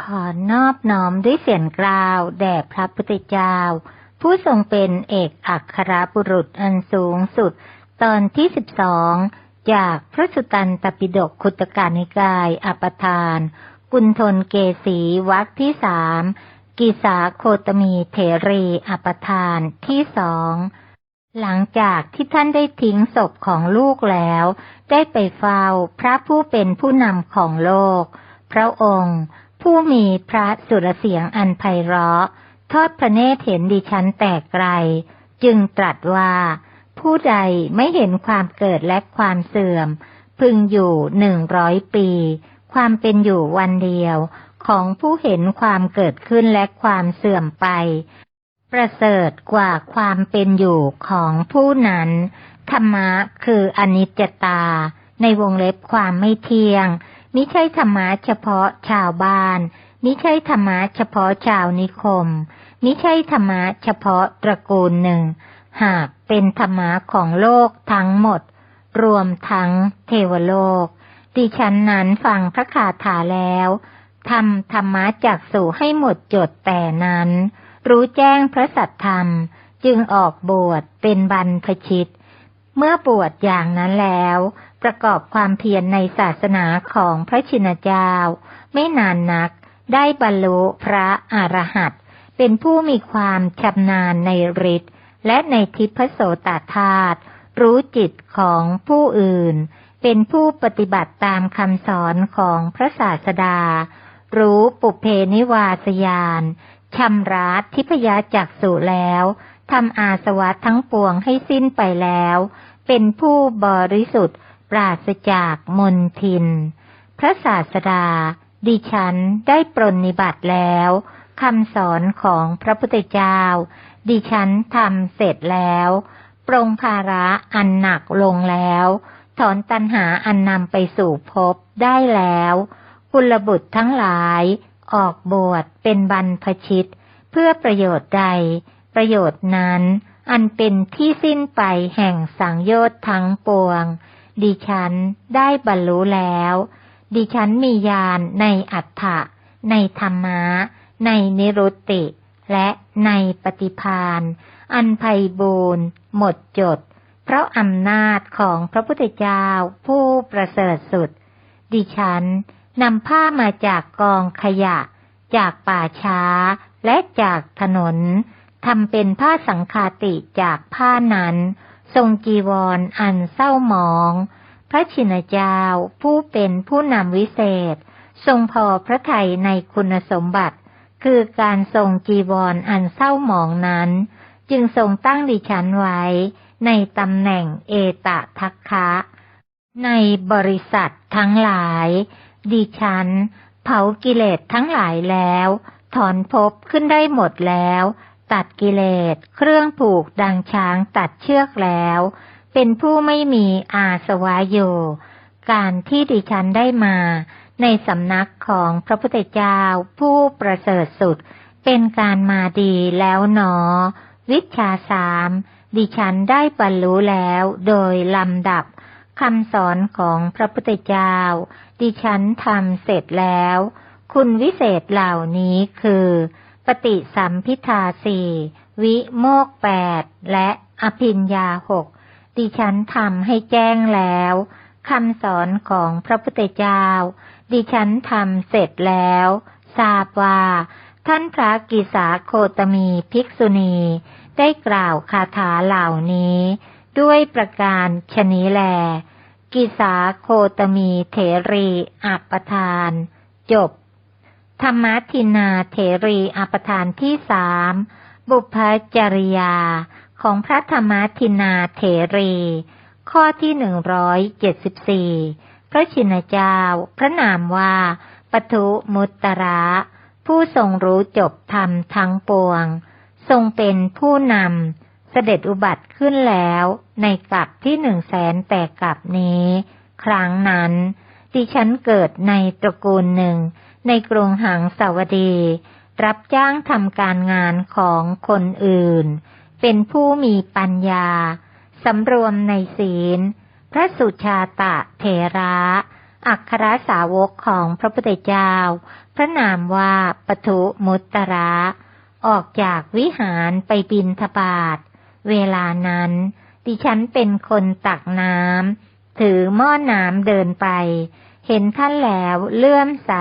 ขอนอบน้อมด้วยเสียงกล่าว แด่พระพุทธเจ้า ผู้ทรงเป็นเอกอัครบุรุษอันสูงสุด ตอนที่สิบสองจากพระสุตันตปิฎกขุตกานิกายอปทาน กุณฑลเกษีวรรคที่สามกิสาโคตมีเถรีอปทานที่สองหลังจากที่ท่านได้ทิ้งศพของลูกแล้ว ได้ไปเฝ้าพระผู้เป็นผู้นำของโลก พระองค์ ผู้มีพระสุรเสียงอันไพเราะ ทอดพระเนตรเห็นดิฉันแต่ไกล จึงตรัสว่า ผู้ใดไม่เห็นความเกิดและความเสื่อม พึงอยู่หนึ่งร้อยปี ความเป็นอยู่วันเดียวของผู้เห็นความเกิดขึ้นและความเสื่อมไป ประเสริฐกว่าความเป็นอยู่ของผู้นั้น ธรรมะคืออนิจจตา ในวงเล็บความไม่เที่ยง มิใช่ธรรมะเฉพาะชาวบ้าน มิใช่ธรรมะเฉพาะชาวนิคม มิใช่ธรรมะเฉพาะตระกูลหนึ่ง หากเป็นธรรมะของโลกทั้งหมด รวมทั้งเทวโลก ดิฉันนั้นฟังพระคาถาแล้วทำธรรมะจากสู่ให้หมดจดแต่นั้น รู้แจ้งพระสัทธรรม จึงออกบวชเป็นบรรพชิต เมื่อบวชอย่างนั้นแล้ว ประกอบความเพียรในศาสนาของพระชินเจ้า ไม่นานนักได้บรรลุพระอรหันต์เป็นผู้มีความชำนาญในฤทธิ์และในทิพโสตธาตุรู้จิตของผู้อื่น เป็นผู้ปฏิบัติตามคำสอนของพระศาสดา รู้ปุเพนิวาสยานชำระทิพยจักสุแล้ว ทำอาสวะทั้งปวงให้สิ้นไปแล้ว เป็นผู้บริสุทธิ์ปราศจากมนทิน พระศาสดา ดิฉันได้ปรนนิบัติแล้วคำสอนของพระพุทธเจ้า ดิฉันทำเสร็จแล้ว ปรงภาระอันหนักลงแล้ว ถอนตัณหาอันนำไปสู่ภพได้แล้วกุลบุตรทั้งหลาย ออกบวชเป็นบรรพชิต เพื่อประโยชน์ใด ประโยชน์นั้น อันเป็นที่สิ้นไปแห่งสังโยชน์ทั้งปวง ดิฉันได้บรรลุแล้ว ดิฉันมีญาณในอัฏฐะในธรรมะ ในนิรุตติ และในปฏิพานอันไพบูรณ์หมดจด เพราะอำนาจของพระพุทธเจ้าผู้ประเสริฐสุด ดิฉันนำผ้ามาจากกองขยะ จากป่าช้าและจากถนน ทำเป็นผ้าสังคาติจากผ้านั้น ทรงจีวรออันเศร้าหมอง พระชินเจ้าผู้เป็นผู้นำวิเศษ ทรงพอพระทัยในคุณสมบัติ คือการทรงจีวรออันเศร้าหมองนั้น จึงทรงตั้งดิฉันไว้ ในตำแหน่งเอตทัคคะ ในบริษัททั้งหลาย ดิฉัน เผากิเลสทั้งหลายแล้ว ถอนภพขึ้นได้หมดแล้ว ตัดกิเลส เครื่องผูกดังช้างตัดเชือกแล้ว เป็นผู้ไม่มีอาสวะอยู่ การที่ดิฉันได้มา ในสำนักของพระพุทธเจ้าผู้ประเสริฐสุด เป็นการมาดีแล้วหนอ วิชาสามดิฉันได้บรรลุแล้วโดยลำดับคำสอนของพระพุทธเจ้า ดิฉันทำเสร็จแล้ว คุณวิเศษเหล่านี้คือ ปฏิสัมพิทาสี่วิโมกแปดและอภิญญาหกดิฉันทำให้แจ้งแล้วคำสอนของพระพุทธเจ้า ดิฉันทำเสร็จแล้วทราบว่า ท่านพระกิสาโคตมีภิกษุณี ได้กล่าวคาถาเหล่านี้ ด้วยประการชนีแล กิสาโคตมีเถรีอัปทาน จบ ธรรมทินาเถรีอัปทานที่สามบุพจริยา ของพระธรรมทินาเถรี ข้อที่หนึ่งร้อยเจ็ดสิบสี่พระชินเจ้า พระนามว่าปทุมุตตระ ผู้ทรงรู้จบธรรมทั้งปวง ทรงเป็นผู้นำเสด็จอุบัติขึ้นแล้วในกลับที่หนึ่งแสนแต่กลับนี้ ครั้งนั้น ดิฉันเกิดในตระกูลหนึ่ง ในกรุงหังสาวดี รับจ้างทำการงานของคนอื่น เป็นผู้มีปัญญาสำรวมในศีล พระสุชาตะเทระอัครสาวกของพระพุทธเจ้า พระนามว่าปทุมุตตระ ออกจากวิหารไปบินทบาท เวลานั้น ดิฉันเป็นคนตักน้ำ ถือหม้อน้ำเดินไป เห็นท่านแล้วเลื่อมใส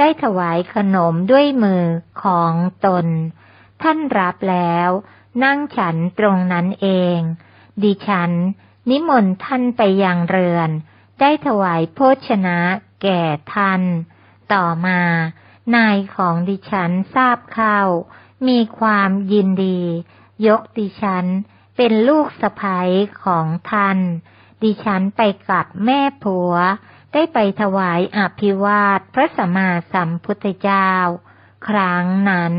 ได้ถวายขนมด้วยมือของตน ท่านรับแล้ว นั่งฉันตรงนั้นเอง ดิฉัน นิมนต์ท่านไปยังเรือน ได้ถวายโภชนะแก่ท่าน ต่อมา นายของดิฉันทราบเข้ามีความยินดี ยกดิฉันเป็นลูกสะใภ้ของท่าน ดิฉันไปกับแม่ผัว ได้ไปถวายอภิวาทพระสัมมาสัมพุทธเจ้า ครั้งนั้น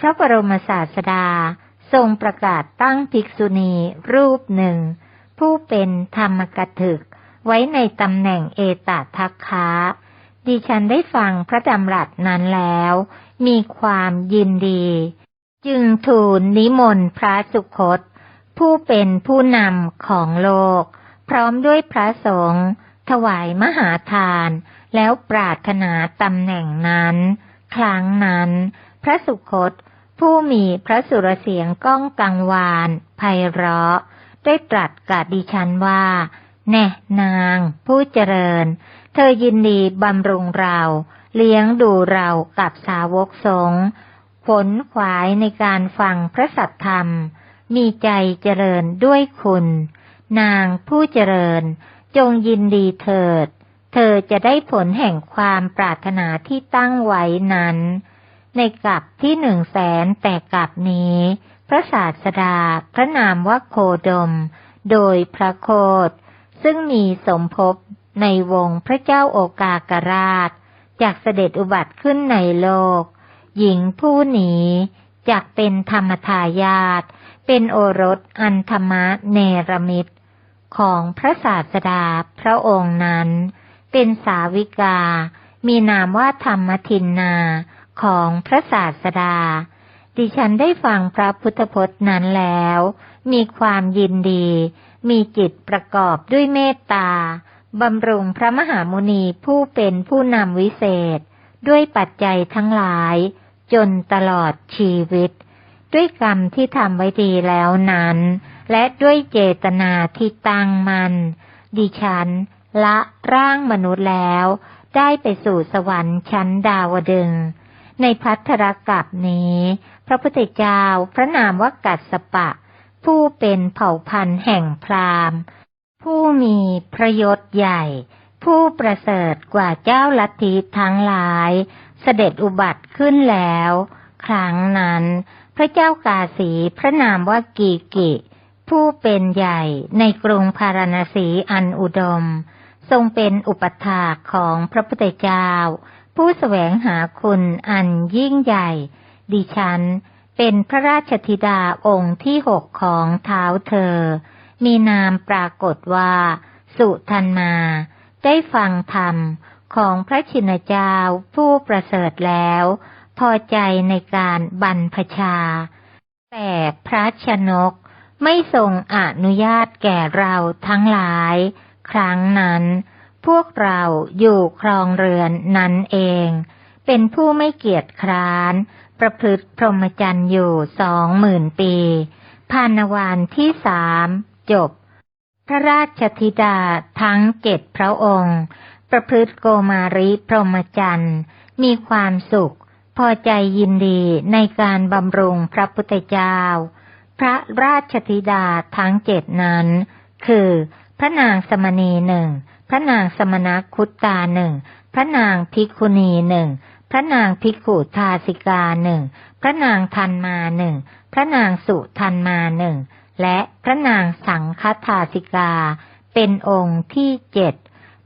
พระบรมศาสดาทรงประกาศตั้งภิกษุณีรูปหนึ่ง ผู้เป็นธรรมกถึก ไว้ในตำแหน่งเอตทัคคะดิฉันได้ฟังพระดำรัสนั้นแล้ว มีความยินดี จึงทูลนิมนต์พระสุคต ผู้เป็นผู้นำของโลก พร้อมด้วยพระสงฆ์ ถวายมหาทาน แล้วปรารถนาตำแหน่งนั้น ครั้งนั้น พระสุคต ผู้มีพระสุรเสียงก้องกังวานไพเราะ ได้ตรัสกับดิฉันว่า แน่นาง ผู้เจริญ เธอยินดีบำรุงเรา เลี้ยงดูเรากับสาวกสงฆ์ผลขวายในการฟังพระสัทธรรม มีใจเจริญด้วยคุณ นางผู้เจริญ จงยินดีเถิด เธอจะได้ผลแห่งความปรารถนาที่ตั้งไว้นั้น ในกลับที่หนึ่งแสนแต่กลับนี้ พระศาสดาพระนามว่าโคดม โดยพระโคดซึ่งมีสมภพในวงพระเจ้าโอกากราชจากเสด็จอุบัติขึ้นในโลก หญิงผู้นี้จากเป็นธรรมทายาทเป็นโอรสอันธรรมเนรมิตร ของพระศาสดาพระองค์นั้น เป็นสาวิกา มีนามว่าธรรมทินนาของพระศาสดา ดิฉันได้ฟังพระพุทธพจน์นั้นแล้ว มีความยินดี มีจิตประกอบด้วยเมตตาบำรุงพระมหามุนีผู้เป็นผู้นำวิเศษ ด้วยปัจจัยทั้งหลาย จนตลอดชีวิต ด้วยกรรมที่ทำไว้ดีแล้วนั้น และด้วยเจตนาที่ตั้งมัน ดิฉัน ละร่างมนุษย์แล้ว ได้ไปสู่สวรรค์ชั้นดาวดึง ในพัทธรกับนี้ พระพุทธเจ้าพระนามว่ากัสสปะ ผู้เป็นเผ่าพันธุ์แห่งพราหมณ์ ผู้มีพระยศใหญ่ ผู้ประเสริฐกว่าเจ้าลัทธิทั้งหลาย เสด็จอุบัติขึ้นแล้ว ครั้งนั้น พระเจ้ากาสีพระนามว่ากีกิ ผู้เป็นใหญ่ในกรุงพาราณสีอันอุดม ทรงเป็นอุปถากของพระพุทธเจ้า ผู้แสวงหาคุณอันยิ่งใหญ่ ดิฉัน เป็นพระราชธิดาองค์ที่หกของเท้าเธอ มีนามปรากฏว่า สุทันมา ได้ฟังธรรมของพระชินเจ้าผู้ประเสริฐแล้ว พอใจในการบรรพชา แต่พระชนก ไม่ทรงอนุญาตแก่เราทั้งหลาย ครั้งนั้น พวกเราอยู่ครองเรือนนั้นเอง เป็นผู้ไม่เกียจคร้าน ประพฤติพรหมจรรย์อยู่สองหมื่นปีพานวานที่สามจบ พระราชธิดาทั้งเจ็ดพระองค์ ประพฤติโกมาริพรหมจรรย์มีความสุข พอใจยินดีในการบำรุงพระพุทธเจ้า พระราชธิดาทั้งเจ็ดนั้น คือ พระนางสมณีหนึ่งพระนางสมณคุตตาหนึ่งพระนางภิกุณีหนึ่งพระนางภิกุทาสิกาหนึ่งพระนางทันมาหนึ่งพระนางสุทันมาหนึ่งและพระนางสังฆทาสิกา เป็นองค์ที่เจ็ด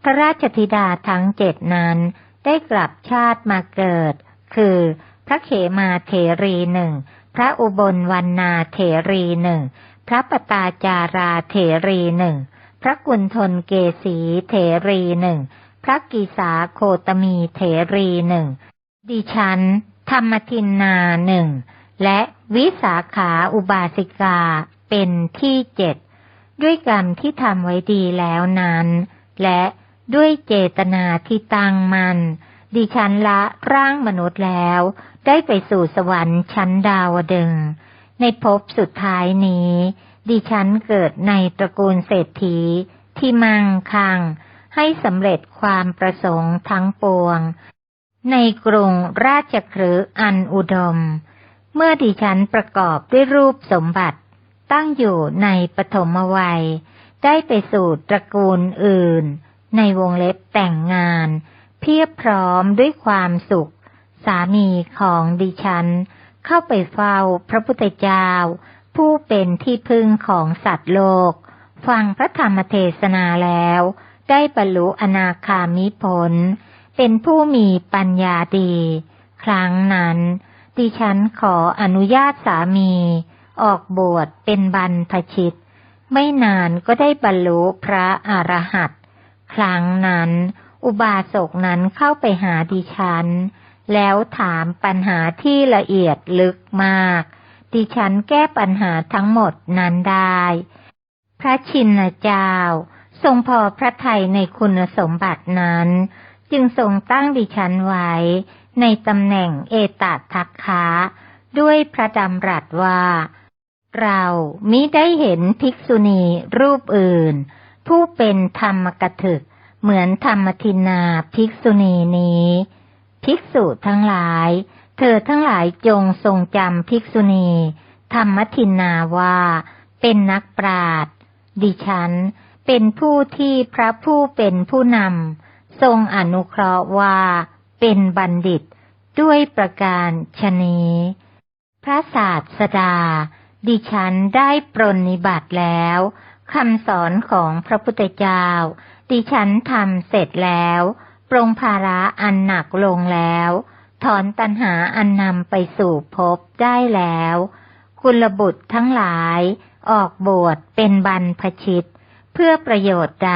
พระราชธิดาทั้งเจ็ดนั้น ได้กลับชาติมาเกิด คือ พระเขมาเถรีหนึ่ง พระอุบลวันนาเถรีหนึ่ง พระปตาจาราเถรีหนึ่ง พระกุณฑลเกสีเถรีหนึ่ง พระกีสาโคตมีเถรีหนึ่ง ดิฉัน ธรรมทินนาหนึ่ง และวิสาขาอุบาสิกาเป็นที่เจ็ด ด้วยกรรมที่ทำไว้ดีแล้วนั้น และด้วยเจตนาที่ตั้งมัน่น ดิฉันละร่างมนุษย์แล้ว ได้ไปสู่สวรรค์ชั้นดาวดึง ในภพสุดท้ายนี้ ดิฉันเกิดในตระกูลเศรษฐี ที่มั่งคั่ง ให้สำเร็จความประสงค์ทั้งปวง ในกรุงราชครือันอุดม เมื่อดิฉันประกอบด้วยรูปสมบัติ ตั้งอยู่ในปฐมวัย ได้ไปสู่ตระกูลอื่น ในวงเล็บแต่งงาน เพียบพร้อมด้วยความสุข สามีของดิฉัน เข้าไปเฝ้าพระพุทธเจ้า ผู้เป็นที่พึ่งของสัตว์โลก ฟังพระธรรมเทศนาแล้ว ได้บรรลุอนาคามิผล เป็นผู้มีปัญญาดี ครั้งนั้น ดิฉันขออนุญาตสามี ออกบวชเป็นบรรพชิต ไม่นานก็ได้บรรลุพระอรหันต์ครั้งนั้น อุบาสกนั้นเข้าไปหาดิฉัน แล้วถามปัญหาที่ละเอียดลึกมาก ดิฉันแก้ปัญหาทั้งหมดนั้นได้ พระชินเจ้า ทรงพอพระทัยในคุณสมบัตินั้น จึงทรงตั้งดิฉันไว้ ในตำแหน่งเอตทัคคะด้วยพระดำรัสว่า เรามิได้เห็นภิกษุณีรูปอื่น ผู้เป็นธรรมกถึก เหมือนธรรมทินาภิกษุณีนี้ ภิกษุทั้งหลาย เธอทั้งหลายจงทรงจำภิกษุณี ธรรมทินาว่า เป็นนักปราดดิฉัน เป็นผู้ที่พระผู้เป็นผู้นำทรงอนุเคราะห์ว่า เป็นบัณฑิตด้วยประการชนีพระศาสดา ดิฉันได้ปรนนิบัติแล้วคำสอนของพระพุทธเจ้า ดิฉันทำเสร็จแล้ว ปรงภาระอันหนักลงแล้ว ถอนตัณหาอันนำไปสู่ภพได้แล้วกุลบุตรทั้งหลาย ออกบวชเป็นบรรพชิต เพื่อประโยชน์ใด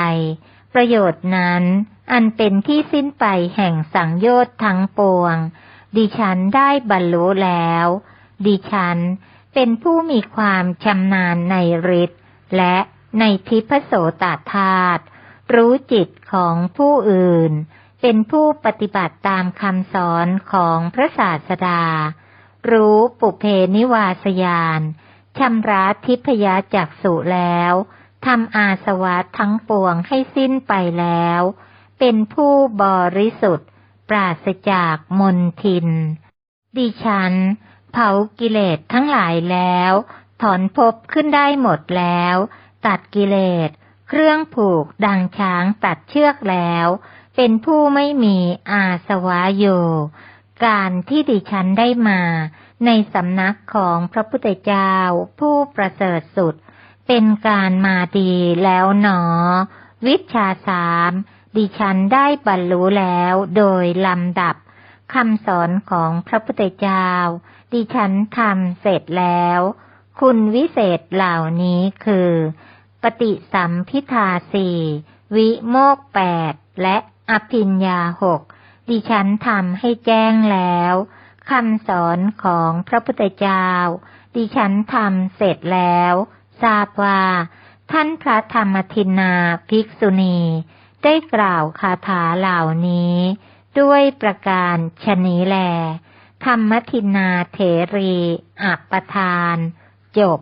ประโยชน์นั้น อันเป็นที่สิ้นไปแห่งสังโยชน์ทั้งปวง ดิฉันได้บรรลุแล้ว ดิฉันเป็นผู้มีความชำนาญในฤทธิ์และในทิพโสตธาตุ รู้จิตของผู้อื่น เป็นผู้ปฏิบัติตามคำสอนของพระศาสดา รู้ปุเพนิวาสยานชำระทิพยาจักสุแล้วทำอาสวะทั้งปวงให้สิ้นไปแล้ว เป็นผู้บริสุทธิ์ ปราศจากมนทิน ดิฉัน เผากิเลสทั้งหลายแล้ว ถอนภพขึ้นได้หมดแล้ว ตัดกิเลส เครื่องผูกดังช้างตัดเชือกแล้ว เป็นผู้ไม่มีอาสวะอยู่ การที่ดิฉันได้มา ในสำนักของพระพุทธเจ้าผู้ประเสริฐสุด เป็นการมาดีแล้วหนอ วิชาสามดิฉันได้บรรลุแล้วโดยลำดับคำสอนของพระพุทธเจ้า ดิฉันทำเสร็จแล้ว คุณวิเศษเหล่านี้คือ ปฏิสัมพิทาสี่วิโมกแปดและอภิญญาหกดิฉันทำให้แจ้งแล้วคำสอนของพระพุทธเจ้า ดิฉันทำเสร็จแล้ว ทราบว่า ท่านพระธรรมทินาภิกษุณี ได้กล่าวคาถาเหล่านี้ ด้วยประการชนีแล ธรรมทินาเถรีอัปทาน จบ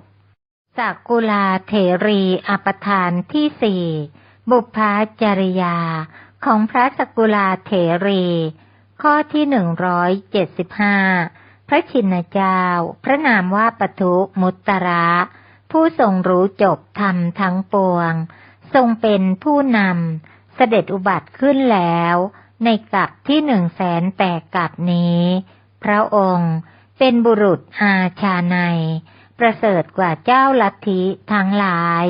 สักุลาเถรีอปทานที่สี่บุพาจริยา ของพระสกุลาเถรี ข้อที่หนึ่งร้อยเจ็ดสิบห้าพระชินเจ้า พระนามว่าปทุมุตระ ผู้ทรงรู้จบธรรมทั้งปวง ทรงเป็นผู้นำเสด็จอุบัติขึ้นแล้ว ในกับที่หนึ่งแสนแปดกับนี้ พระองค์เป็นบุรุษอาชาใน ประเสริฐกว่าเจ้าลัทธิทั้งหลาย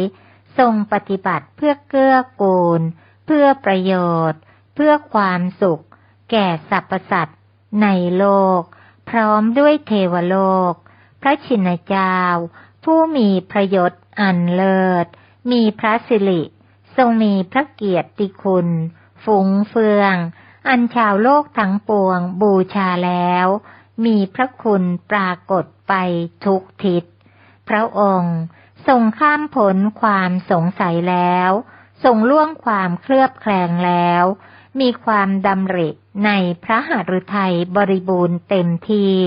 ทรงปฏิบัติเพื่อเกื้อกูล เพื่อประโยชน์ เพื่อความสุข แก่สรรพสัตว์ในโลก พร้อมด้วยเทวโลก พระชินเจ้า ผู้มีพระยศอันเลิศ มีพระสิริ ทรงมีพระเกียรติคุณฝูงเฟือง อันชาวโลกทั้งปวงบูชาแล้วมีพระคุณปรากฏไปทุกทิศ พระองค์ทรงข้ามผลความสงสัยแล้วทรงล่วงความเคลือบแคลงแล้ว มีความดำริในพระหฤทัยบริบูรณ์เต็มที่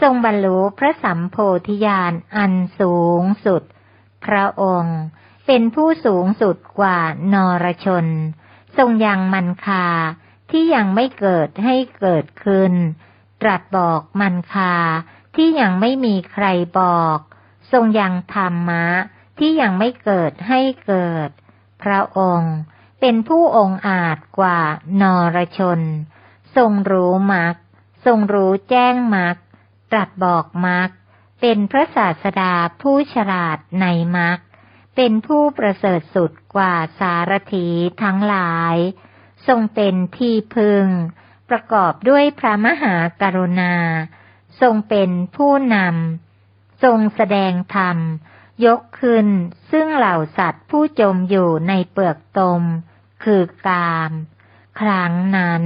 ทรงบรรลุพระสัมโพธิญาณอันสูงสุด พระองค์เป็นผู้สูงสุดกว่านรชน ทรงยังมันคาที่ยังไม่เกิดให้เกิดขึ้น ตรัสบอกมันคาที่ยังไม่มีใครบอก ทรงยังธรรมะที่ยังไม่เกิดให้เกิด พระองค์เป็นผู้องอาจกว่านรชน ทรงรู้มักทรงรู้แจ้งมักตรัสบอกมักเป็นพระศาสดาผู้ฉลาดในมักเป็นผู้ประเสริฐสุดกว่าสารถีทั้งหลาย ทรงเป็นที่พึง ประกอบด้วยพระมหากรุณา ทรงเป็นผู้นำ ทรงแสดงธรรม ยกขึ้น ซึ่งเหล่าสัตว์ผู้จมอยู่ในเปลือกตม คือกาม ครั้งนั้น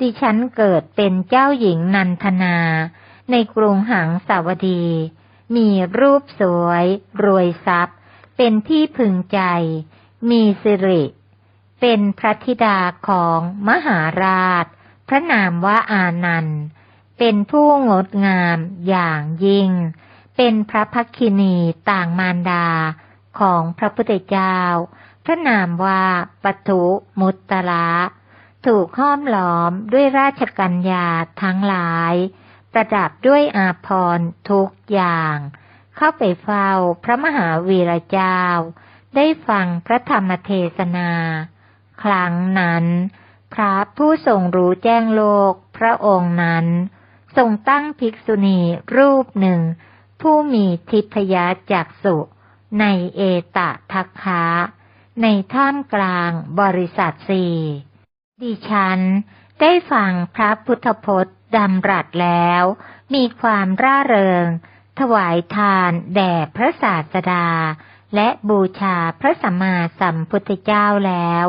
ดิฉันเกิดเป็นเจ้าหญิงนันทนา ในกรุงหังสาวดี มีรูปสวย รวยทรัพย์ เป็นที่พึงใจ มีสิริ เป็นพระธิดาของมหาราช พระนามว่าอานันต์เป็นผู้งดงามอย่างยิ่ง เป็นพระพักคินีต่างมารดาของพระพุทธเจ้า พระนามว่าปัทุมุตตะถูกห้อมล้อมด้วยราชกัญญาทั้งหลาย ประดับด้วยอาภรณ์ทุกอย่าง เข้าไปเฝ้าพระมหาวีระเจ้า ได้ฟังพระธรรมเทศนา ครั้งนั้น พระผู้ทรงรู้แจ้งโลกพระองค์นั้น ทรงตั้งภิกษุณีรูปหนึ่ง ผู้มีทิพยจักสุในเอตะทักคะในท่ามกลางบริษัทสี่ดิฉันได้ฟังพระพุทธพจน์ดำรัสแล้ว มีความร่าเริง ถวายทานแด่พระศาสดา และบูชาพระสัมมาสัมพุทธเจ้าแล้ว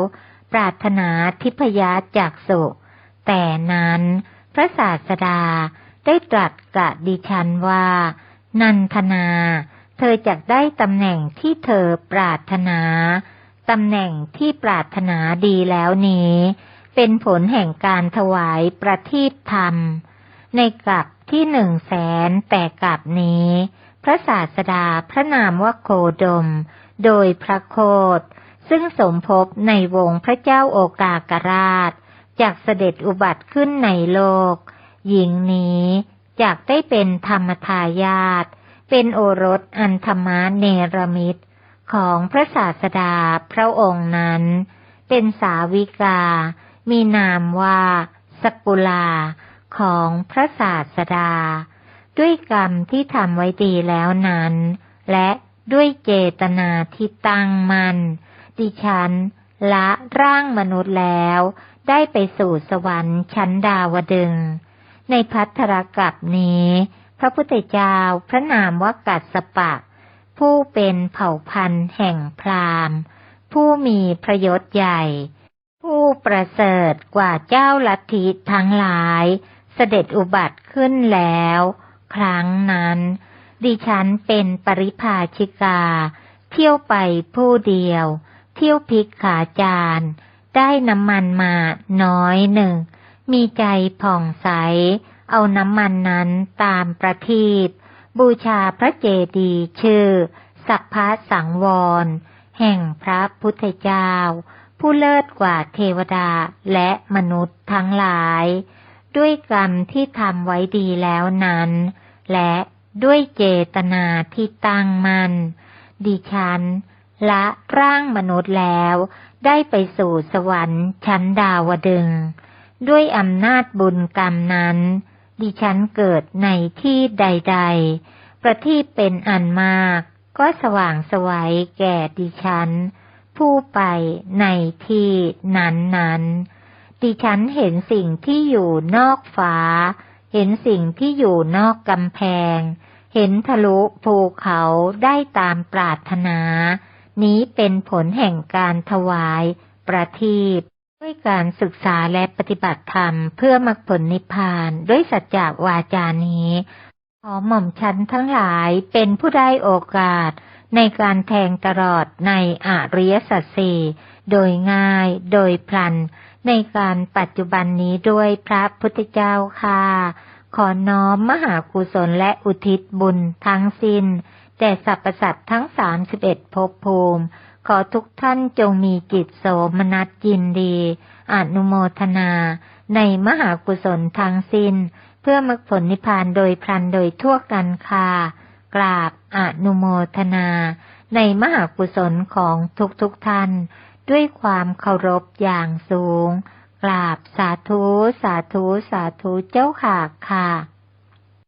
ปรารถนาทิพยจักสุแต่นั้น พระศาสดาได้ตรัสกับดิฉันว่า นันทนา เธอจะได้ตำแหน่งที่เธอปรารถนาตำแหน่งที่ปรารถนาดีแล้วนี้ เป็นผลแห่งการถวายประทีปธรรม ในกลับที่หนึ่งแสนแต่กลับนี้ พระศาสดาพระนามว่าโคดม โดยพระโคดซึ่งสมภพในวงพระเจ้าโอกากราชจากเสด็จอุบัติขึ้นในโลก หญิงนี้ จากได้เป็นธรรมทายาทเป็นโอรสอันธรรมเนรมิตของพระศาสดาพระองค์นั้น เป็นสาวิกา มีนามว่าสกุลาของพระศาสดา ด้วยกรรมที่ทำไว้ดีแล้วนั้น และด้วยเจตนาที่ตั้งมัน่นดิฉันละร่างมนุษย์แล้ว ได้ไปสู่สวรรค์ชั้นดาวดึง ในพัทธรกับนี้ พระพุทธเจ้าพระนามว่ากัสสปะ ผู้เป็นเผ่าพันธุ์แห่งพราหมณ์ ผู้มีประโยชน์ใหญ่ ผู้ประเสริฐกว่าเจ้าลัทธิทั้งหลาย เสด็จอุบัติขึ้นแล้ว ครั้งนั้น ดิฉันเป็นปริภาชิกา เที่ยวไปผู้เดียว เที่ยวพิกขาจารย์ได้น้ำมันมาน้อยหนึ่ง มีใจผ่องใส เอาน้ำมันนั้นตามประทีปบูชาพระเจดีย์ชื่อ สัพพะสังวร แห่งพระพุทธเจ้า ผู้เลิศกว่าเทวดาและมนุษย์ทั้งหลาย ด้วยกรรมที่ทำไว้ดีแล้วนั้น และด้วยเจตนาที่ตั้งมัน่นดิฉันละร่างมนุษย์แล้ว ได้ไปสู่สวรรค์ชั้นดาวดึง ด้วยอำนาจบุญกรรมนั้น ดิฉันเกิดในที่ใด ๆ ประทีปเป็นอันมาก ก็สว่างสวัยแก่ดิฉัน ผู้ไปในที่นั้นๆ ดิฉันเห็นสิ่งที่อยู่นอกฟ้าเห็นสิ่งที่อยู่นอกกำแพง เห็นทะลุภูเขาได้ตามปรารถนา นี้เป็นผลแห่งการถวายประทีป ด้วยการศึกษาและปฏิบัติธรรมเพื่อมรรคผลนิพพานด้วยสัจจวาจานี้ ขอหม่อมชันทั้งหลายเป็นผู้ได้โอกาสในการแทงตลอดในอริยสัจสี่โดยง่ายโดยพลัน ในการปัจจุบันนี้ด้วยพระพุทธเจ้าค่ะ ขอน้อมมหากุศลและอุทิศบุญทั้งสิน้น แต่สรรพสัตว์ทั้งสามสิบเอ็ดภพภูมิ ขอทุกท่านจงมีจิตโสมนัสยินดี อนุโมทนา ในมหากุศลทั้งสิน้น เพื่อมรรคผลนิพพานโดยพลันโดยทั่วกันค่ะกราบอนุโมทนา ในมหากุศลของทุกทุกท่าน ด้วยความเคารพอย่างสูง กราบสาธุ สาธุ สาธุเจ้าค่ะค่ะ